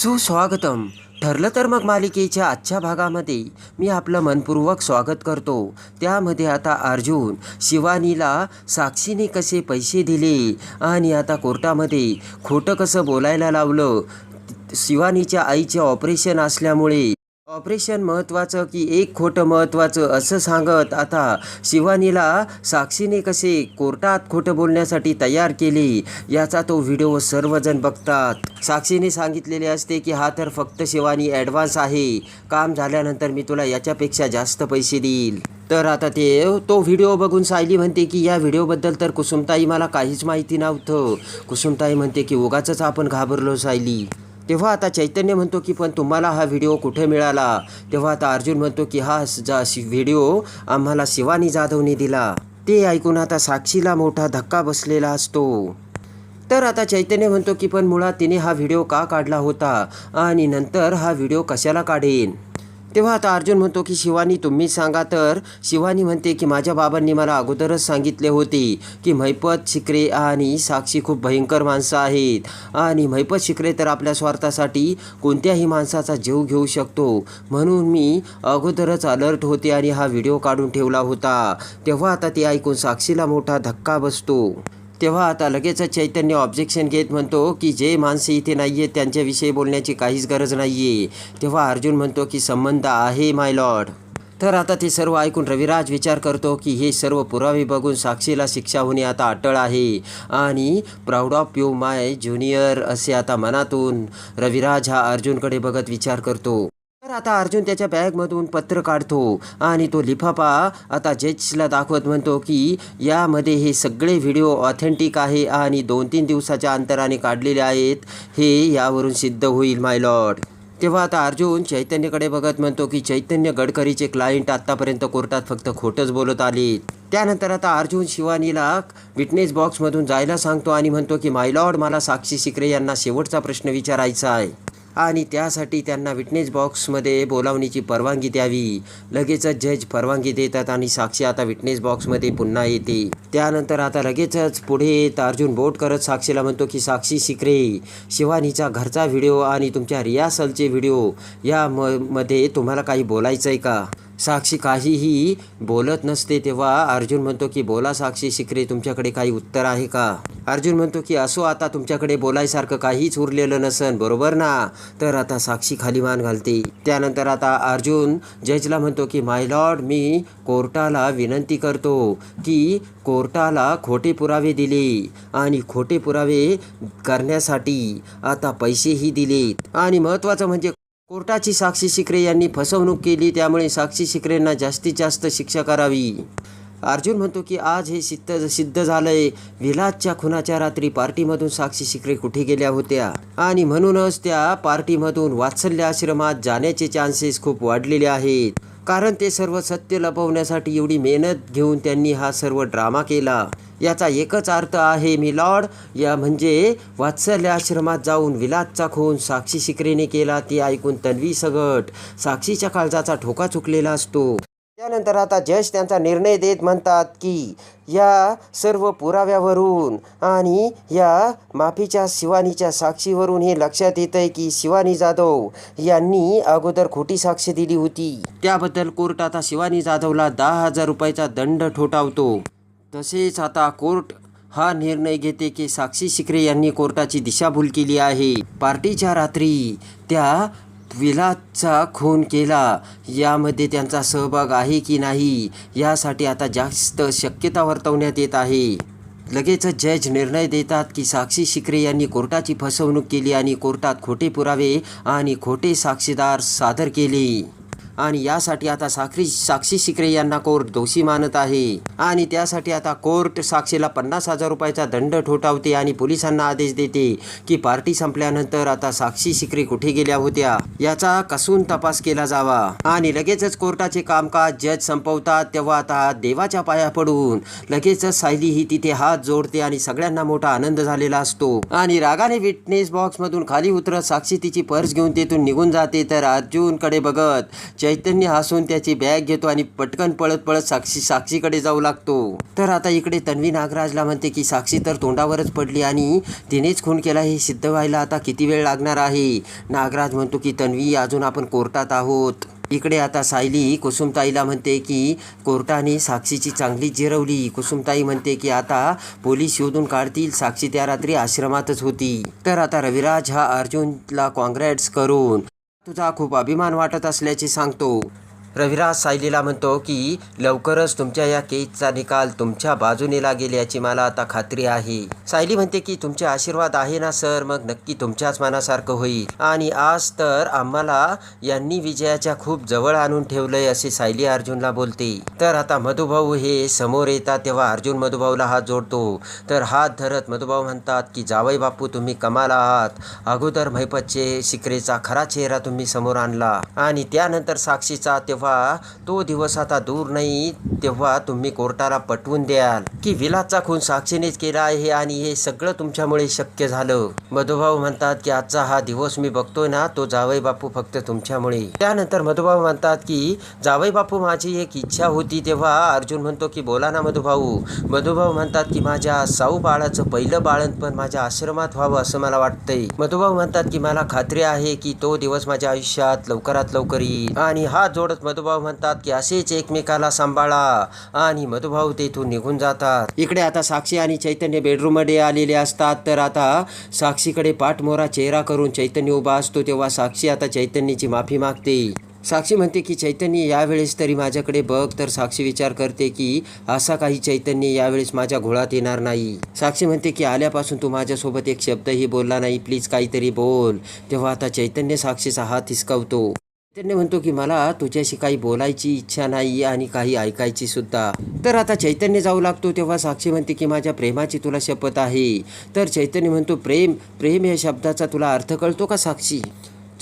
सुस्वागतम. ठरलं तर मग मालिकेच्या आजच्या भागामध्ये मी आपलं मनपूर्वक स्वागत करतो. त्यामध्ये आता अर्जुन शिवानीला साक्षीने कसे पैसे दिले आणि आता कोर्टामध्ये खोटं कसं बोलायला लावलं? शिवानीच्या आईचे ऑपरेशन असल्यामुळे ऑपरेशन महत्त्वाचं की एक खोटं महत्त्वाचं असं सांगत आता शिवानीला साक्षीने कसे कोर्टात खोटं बोलण्यासाठी तयार केले याचा तो व्हिडिओ सर्वजण बघतात. साक्षीने सांगितलेले असते की हा तर फक्त शिवानी ॲडव्हान्स आहे. काम झाल्यानंतर मी तुला याच्यापेक्षा जास्त पैसे देईल. तर आता ते तो व्हिडिओ बघून सायली म्हणते की या व्हिडिओबद्दल तर कुसुमताई मला काहीच माहिती नव्हतं. कुसुमताई म्हणते की उगाचच आपण घाबरलो सायली. तेव्हा आता चैतन्य म्हणतो की पण तुम्हाला हा व्हिडिओ कुठे मिळाला? तेव्हा आता अर्जुन म्हणतो की हा जा व्हिडिओ आम्हाला शिवानी जाधवने दिला. ते ऐकून आता साक्षीला मोठा धक्का बसलेला असतो. तर आता चैतन्य म्हणतो की पण मुळात तिने हा व्हिडिओ का काढला होता? आणि नंतर हा व्हिडिओ कशाला काढेन? तेव्हा आता अर्जुन म्हणतो की शिवानी तुम्ही सांगा तर. शिवानी म्हणते की माझ्या बाबांनी मला अगोदरच सांगितले होते की महिपत शिकरे आणि साक्षी खूप भयंकर माणसं आहेत. आणि महिपत शिकरे तर आपल्या स्वार्थासाठी कोणत्याही माणसाचा जीव घेऊ शकतो. म्हणून मी अगोदरच अलर्ट होते आणि हा व्हिडिओ काढून ठेवला होता. तेव्हा आता ते ऐकून साक्षीला मोठा धक्का बसतो. तेव्हा आता लगेचच चैतन्य ऑब्जेक्शन घेत म्हणतो की जे माणसे इथे नाही आहेत त्यांच्याविषयी बोलण्याची काहीच गरज नाही आहे तेव्हा अर्जुन म्हणतो की संबंध आहे माय लॉर्ड तर आता ते सर्व ऐकून रविराज विचार करतो की हे सर्व पुरावे बघून साक्षीला शिक्षा होणे आता अटळ आहे. आणि proud of you my junior असे आता मनातून रविराज हा अर्जुनकडे बघत विचार करतो. तर आता अर्जुन त्याच्या बॅगमधून पत्र काढतो आणि तो लिफाफा आता जजला दाखवत म्हणतो की यामध्ये हे सगळे व्हिडिओ ऑथेंटिक आहे आणि दोन तीन दिवसाच्या अंतराने काढलेले आहेत. हे यावरून सिद्ध होईल माय लॉर्ड तेव्हा आता अर्जुन चैतन्यकडे बघत म्हणतो की चैतन्य गडकरीचे क्लायंट आत्तापर्यंत कोर्टात फक्त खोटंच बोलत आले त्यानंतर आता अर्जुन शिवानीला विटनेस बॉक्समधून जायला सांगतो आणि म्हणतो की मायलॉर्ड मला साक्षी सिकरे यांना शेवटचा प्रश्न विचारायचा आहे. आणि त्यासाठी त्यांना विटनेस बॉक्समध्ये बोलावणीची परवानगी द्यावी. लगेचच जज परवानगी देतात आणि साक्षी आता विटनेस बॉक्समध्ये पुन्हा येते. त्यानंतर आता लगेचच पुढे अर्जुन बोट करत साक्षीला म्हणतो की साक्षी शिकरे शिवानीचा घरचा व्हिडिओ आणि तुमच्या रियासलचे व्हिडिओ या म मध्ये तुम्हाला काही बोलायचं आहे का? साक्षी काहीही बोलत नसते तेव्हा अर्जुन म्हणतो की बोला साक्षी शिकरे तुमच्याकडे काही उत्तर आहे का? अर्जुन म्हणतो की असो आता तुमच्याकडे बोलायसारखं काहीच उरलेलं नसन बरोबर ना? तर आता साक्षी खाली मान घालते. त्यानंतर आता अर्जुन जजला म्हणतो की माय लॉर्ड मी कोर्टाला विनंती करतो की कोर्टाला खोटे पुरावे दिले आणि खोटे पुरावे करण्यासाठी आता पैसेही दिले आणि महत्त्वाचं म्हणजे कोर्टाची साक्षी शिकरे यांनी फसवणूक केली त्यामुळे साक्षी शिकरेंना जास्तीत जास्त शिक्षा करावी. अर्जुन म्हणतो की आज हे सिद्ध सिद्ध झालंय. विलासच्या खुनाच्या रात्री पार्टीमधून साक्षी शिकरे कुठे गेल्या होत्या? आणि म्हणूनच त्या पार्टीमधून वात्सल्य आश्रमात जाण्याचे चान्सेस खूप वाढलेले आहेत. कारण ते सर्व सत्य लपवण्यासाठी एवढी मेहनत घेऊन त्यांनी हा सर्व ड्रामा केला. याचा एकच अर्थ आहे मी लॉर्ड या म्हणजे वात्सल्य आश्रमात जाऊन विलासचा खून साक्षी शिकरेने केला ती ऐकून तन्वी सगट. साक्षीच्या काळजाचा ठोका चुकलेला असतो. त्यानंतर आता जज त्यांचा निर्णय देत म्हणतात की या सर्व पुराव्यावरून आणि या माफीच्या शिवानीच्या साक्षीवरून हे लक्षात येत आहे की शिवानी जाधव यांनी अगोदर खोटी साक्ष दिली होती. त्याबद्दल कोर्ट आता शिवानी जाधवला दहा हजार रुपयाचा दंड ठोठावतो. तसेच आता कोर्ट हा निर्णय घेते की साक्षी शिकरे यांनी कोर्टाची दिशाभूल केली आहे. पार्टीच्या रात्री त्या विलासचा खून केला. यामध्ये त्यांचा सहभाग आहे की नाही यासाठी आता जास्त शक्यता वर्तवण्यात येत आहे. लगेचच जज निर्णय देतात की साक्षी शिकरे यांनी कोर्टाची फसवणूक केली आणि कोर्टात खोटे पुरावे आणि खोटे साक्षीदार सादर केले. आणि यासाठी आता साखरी साक्षी शिकरे यांना कोर्ट दोषी मानत आहे. आणि त्यासाठी आता कोर्ट साक्षीला पन्नास हजार रुपयाचा दंड ठोठावते आणि पोलिसांना आदेश देते की पार्टी संपल्यानंतर आता साक्षी शिकरे कुठे गेल्या होत्या? याचा कसून तपास केला जावा? आणि लगेचच कोर्टाचे कामकाज जज संपवतात तेव्हा आता देवाच्या पाया पडून लगेचच सायली ही तिथे हात जोडते आणि सगळ्यांना मोठा आनंद झालेला असतो. आणि रागाने विटनेस बॉक्स मधून खाली उतरत साक्षी तिची पर्स घेऊन तेथून निघून जाते. तर अर्जुनकडे बघत चैतन्य हसून त्याची बॅग घेतो आणि पटकन पळत पळत साक्षी साक्षीकडे जाऊ लागतो. तर आता इकडे तन्वी नागराजला म्हणते की साक्षी तर तोंडावरच पडली आणि तिनेच खून केला हे सिद्ध व्हायला आता किती वेळ लागणार आहे? नागराज म्हणतो की तन्वी अजून आपण कोर्टात आहोत. इकडे आता सायली कुसुमताईला म्हणते की कोर्टाने साक्षीची चांगली जिरवली. कुसुमताई म्हणते की आता पोलीस शोधून काढतील साक्षी त्या रात्री आश्रमातच होती. तर आता रविराज हा अर्जुनला कॉंग्रॅट्स करून तुझा खूप अभिमान वाटत असल्याचे सांगतो. रविराज सायलीला म्हणतो की लवकरच तुमच्या या केसचा निकाल तुमच्या बाजूने लागेल याची मला आता खात्री आहे. सायली म्हणते की तुमचे आशीर्वाद आहे ना सर? मग नक्की तुमच्याच मनासारखं होईल. आणि आज तर आम्हाला यांनी विजयाच्या खूप जवळ आणून ठेवलंय असे सायली अर्जुनला बोलते. तर आता मधुभाऊ हे समोर येतात तेव्हा अर्जुन मधुभाऊला हात जोडतो. तर हात धरत मधुभाऊ म्हणतात की जावई बापू तुम्ही कमाल आहात. अगोदर महिपतचे शिकरेचा खरा चेहरा तुम्ही समोर आणला. आणि त्यानंतर साक्षीचा तेव्हा तो दिवस आता दूर नाही तेव्हा तुम्ही कोर्टाला पटवून द्याल की विलाचा खून साक्षीनेच केला आहे आणि हे सगळं तुमच्यामुळे शक्य झालं. मधुभाऊ म्हणतात की आजचा हा दिवस मी बघतोय ना तो जावई बापू फक्त तुमच्यामुळे. त्यानंतर मधुभाऊ म्हणतात की जावई बापू माझी एक इच्छा होती तेव्हा अर्जुन म्हणतो की बोला ना मधुभाऊ. मधुभाऊ म्हणतात की माझ्या साऊ बाळाचं पहिलं बाळंतपण माझ्या आश्रमात व्हावं असं मला वाटतंय. मधुभाऊ म्हणतात की मला खात्री आहे की तो दिवस माझ्या आयुष्यात लवकरात लवकर येईल. आणि हा जोडत मधुभाऊ म्हणतात की असेच एकमेकाला सांभाळा आणि मधुभाऊ तेथून निघून जातात. इकडे आता साक्षी आणि चैतन्य बेडरूममध्ये आलेले असतात. तर आता साक्षीकडे पाठमोरा चेहरा करून चैतन्य उभा असतो. तेव्हा साक्षी आता चैतन्याची माफी मागते. साक्षी म्हणते की चैतन्य यावेळेस तरी माझ्याकडे बघ. तर साक्षी विचार करते की असा काही चैतन्य यावेळेस माझ्या घोळात येणार नाही. साक्षी म्हणते की आल्यापासून तू माझ्यासोबत एक शब्दही बोलला नाही. प्लीज काहीतरी बोल. तेव्हा आता चैतन्य साक्षीचा हात हिसकावतो. चैतन्य म्हणतो की मला तुझ्याशी काही बोलायची इच्छा नाही आणि काही ऐकायची सुद्धा. तर आता चैतन्य जाऊ लागतो तेव्हा साक्षी म्हणते की माझ्या प्रेमाची तुला शपथ आहे. तर चैतन्य म्हणतो प्रेम प्रेम या शब्दाचा तुला अर्थ कळतो का साक्षी?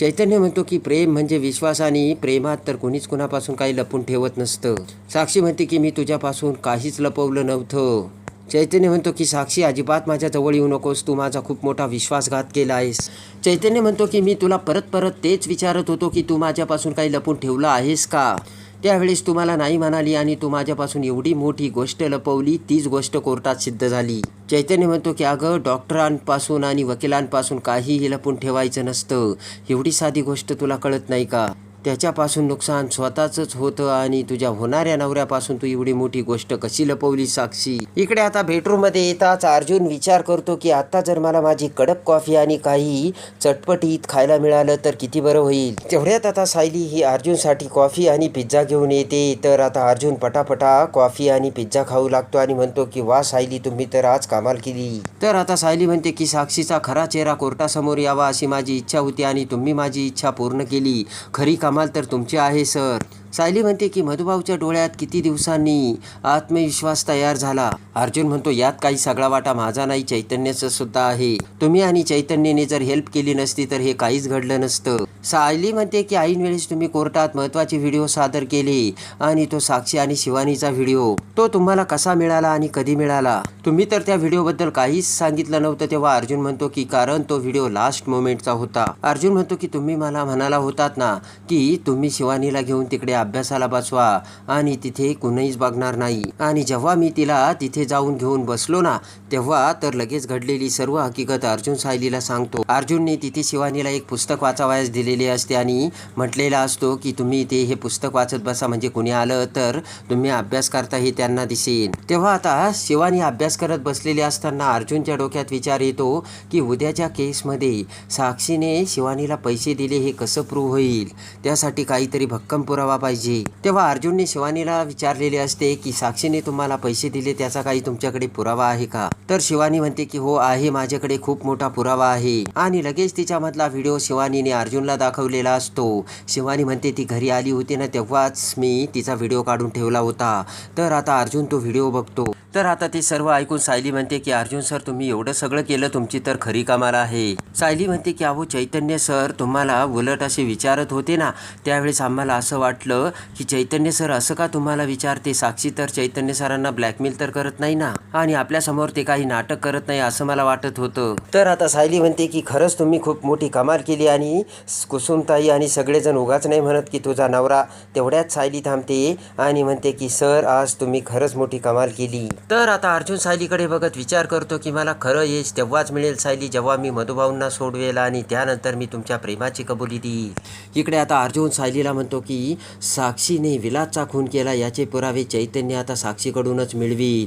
चैतन्य म्हणतो की प्रेम म्हणजे विश्वास आणि प्रेमात तर कोणीच कुणापासून काही लपून ठेवत नसतं. साक्षी म्हणते की मी तुझ्यापासून काहीच लपवलं नव्हतं. चैतन्य म्हणतो की साक्षी अजिबात माझ्या जवळ येऊ नकोस. तू माझा खूप मोठा विश्वासघात केला आहेस चैतन्य म्हणतो की मी तुला परत परत तेच विचारत होतो की तू माझ्यापासून काही लपून ठेवलं आहेस का? त्यावेळेस तुम्हाला नाही म्हणाली आणि तू माझ्यापासून एवढी मोठी गोष्ट लपवली तीच गोष्ट कोर्टात सिद्ध झाली. चैतन्य म्हणतो की अगं डॉक्टरांपासून आणि वकिलांपासून काहीही लपून ठेवायचं नसतं. एवढी साधी गोष्ट तुला कळत नाही का? त्याच्यापासून नुकसान स्वतःच होतं आणि तुझ्या होणाऱ्या नवऱ्यापासून तू एवढी मोठी गोष्ट कशी लपवली साक्षी? इकडे आता बेडरूममध्ये येताच अर्जुन विचार करतो की आता जर मला माझी कडक कॉफी आणि काही चटपटीत खायला मिळालं तर किती बरं होईल? तेवढ्यात आता सायली ही अर्जुनसाठी कॉफी आणि पिझ्झा घेऊन येते. तर आता अर्जुन पटापटा कॉफी आणि पिझ्झा खाऊ लागतो आणि म्हणतो की वा सायली तुम्ही तर आज कामाल केली. तर आता सायली म्हणते की साक्षीचा खरा चेहरा कोर्टासमोर यावा अशी माझी इच्छा होती आणि तुम्ही माझी इच्छा पूर्ण केली. खरी कमाल तर तुमची आहे सर. सायली म्हणते की मधुभाऊच्या डोळ्यात किती दिवसांनी आत्मविश्वास तयार झाला. अर्जुन म्हणतो यात काही सगळा वाटा माझा नाही चैतन्याचा सुद्धा आहे. तुम्ही आणि चैतन्यने जर हेल्प केली नसती तर हे काहीच घडलं नसतं. सायली म्हणते की ऐन वेळेस तुम्ही कोर्टात महत्त्वाचे व्हिडिओ सादर केले आणि तो साक्षी आणि शिवानीचा व्हिडिओ. तो तुम्हाला कसा मिळाला आणि कधी मिळाला? तुम्ही तर त्या व्हिडिओबद्दल काहीच सांगितलं नव्हतं तेव्हा अर्जुन म्हणतो की कारण तो व्हिडिओ लास्ट मोमेंटचा होता. अर्जुन म्हणतो की तुम्ही मला म्हणाला होतात ना की तुम्ही शिवानीला घेऊन तिकडे अभ्यासाला बसवा. आणि तिथे कुणीच बघणार नाही. आणि जेव्हा मी तिला तिथे जाऊन घेऊन बसलो ना तेव्हा तर लगेच घडलेली सर्व हकीकत अर्जुन सायलीला सांगतो. अर्जुनने तिथे शिवानीला एक पुस्तक वाचावयास दिलेले असते आणि म्हटलेला असतो की तुम्ही ते हे पुस्तक वाचत बसा. म्हणजे कुणी आलं तर तुम्ही अभ्यास करता हे त्यांना दिसेल तेव्हा आता शिवानी अभ्यास करत बसलेले असताना अर्जुनच्या डोक्यात विचार येतो की उद्याच्या केसमध्ये साक्षीने शिवानीला पैसे दिले हे कसं प्रूव्ह होईल? त्यासाठी काहीतरी भक्कम पुरावा पाहिजे. तेव्हा अर्जुनने शिवानीला विचारलेले असते की साक्षीने तुम्हाला पैसे दिले त्याचा काही तुमच्याकडे पुरावा आहे का? तर शिवानी म्हणते की हो आहे माझ्याकडे खूप मोठा पुरावा आहे. आणि लगेच तिच्यामधला व्हिडिओ शिवानीने अर्जुनला दाखवलेला असतो. शिवानी म्हणते ती घरी आली होती ना तेव्हाच मी तिचा व्हिडिओ काढून ठेवला होता. तर आता अर्जुन तो व्हिडिओ बघतो. तर आता ते सर्व ऐकून सायली म्हणते की अर्जुन सर तुम्ही एवढं सगळं केलं तुमची तर खरी कामाला आहे. सायली म्हणते की अहो चैतन्य सर तुम्हाला उलट असे विचारत होते ना त्यावेळेस आम्हाला असं वाटलं की चैतन्य सर असं का तुम्हाला विचारते? साक्षी तर चैतन्य सरांना ब्लॅकमेल तर करत नाही ना? आणि आपल्यासमोर ते काही नाटक करत नाही असं मला वाटत होतं. तर आता सायली म्हणते की खरंच तुम्ही खूप मोठी कमाल केली आणि कुसुमताई आणि सगळेजण उगाच नाही म्हणत की तुझा नवरा तेवढ्याच सायली थांबते आणि म्हणते की सर आज तुम्ही खरंच मोठी कमाल केली. तर आता अर्जुन सायलीकडे बघत विचार करतो की मला खरं यश तेव्हाच मिळेल सायली जेव्हा मी मधुभाऊंना सोडवेल आणि त्यानंतर मी तुमच्या प्रेमाची कबुली देईल. इकडे आता अर्जुन सायलीला म्हणतो की साक्षीने विलासचा खून केला याचे पुरावे चैतन्य आता साक्षीकडूनच मिळवी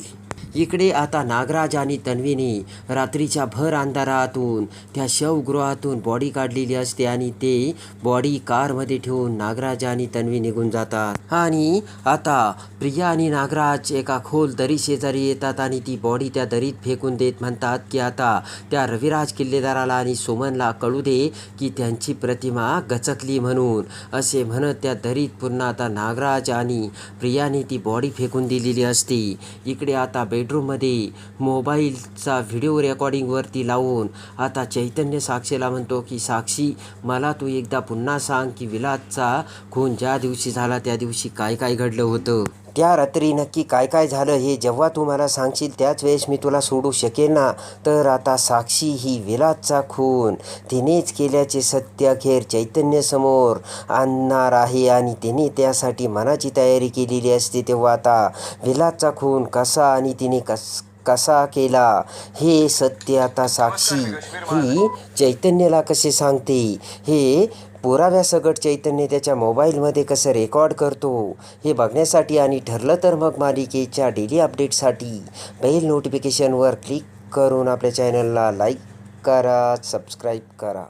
इकडे आता नागराज आणि तन्वीने रात्रीच्या भर अंधारातून त्या शवगृहातून बॉडी काढलेली असते आणि ते बॉडी कारमध्ये ठेवून नागराज आणि तन्वी निघून जातात. आणि आता प्रिया आणि नागराज एका खोल दरी शेजारी येतात आणि ती बॉडी त्या दरीत फेकून देत म्हणतात की आता त्या रविराज किल्लेदाराला आणि सुमनला कळू दे की त्यांची प्रतिमा गचकली म्हणून. असे म्हणत त्या दरीत पुन्हा आता नागराज आणि प्रियाने ती बॉडी फेकून दिलेली असते. इकडे आता बे बेडरूममध्ये मोबाईलचा व्हिडिओ रेकॉर्डिंगवरती लावून आता चैतन्य साक्षीला म्हणतो की साक्षी मला तू एकदा पुन्हा सांग की विलासचा खून ज्या दिवशी झाला त्या दिवशी काय काय घडलं होतं? त्या रात्री नक्की काय काय झालं हे जेव्हा तू मला सांगशील त्याच वेळेस मी तुला सोडू शकेन ना? तर आता साक्षी ही विलासचा खून. तिनेच केल्याचे सत्य अखेर चैतन्यसमोर आणणार आहे आणि तिने त्यासाठी मनाची तयारी केलेली असते तेव्हा आता विलासचा खून कसा आणि तिने कस कसा केला? हे सत्य आता साक्षी ही चैतन्याला कसे सांगते? हे पुराव्यासकट चैतन्य त्याच्या मोबाईलमध्ये कसं रेकॉर्ड करतो हे बघण्यासाठी आणि ठरलं तर मग मालिकेच्या डेली अपडेटसाठी बेल नोटिफिकेशनवर क्लिक करून आपल्या चॅनलला लाईक करा सबस्क्राईब करा.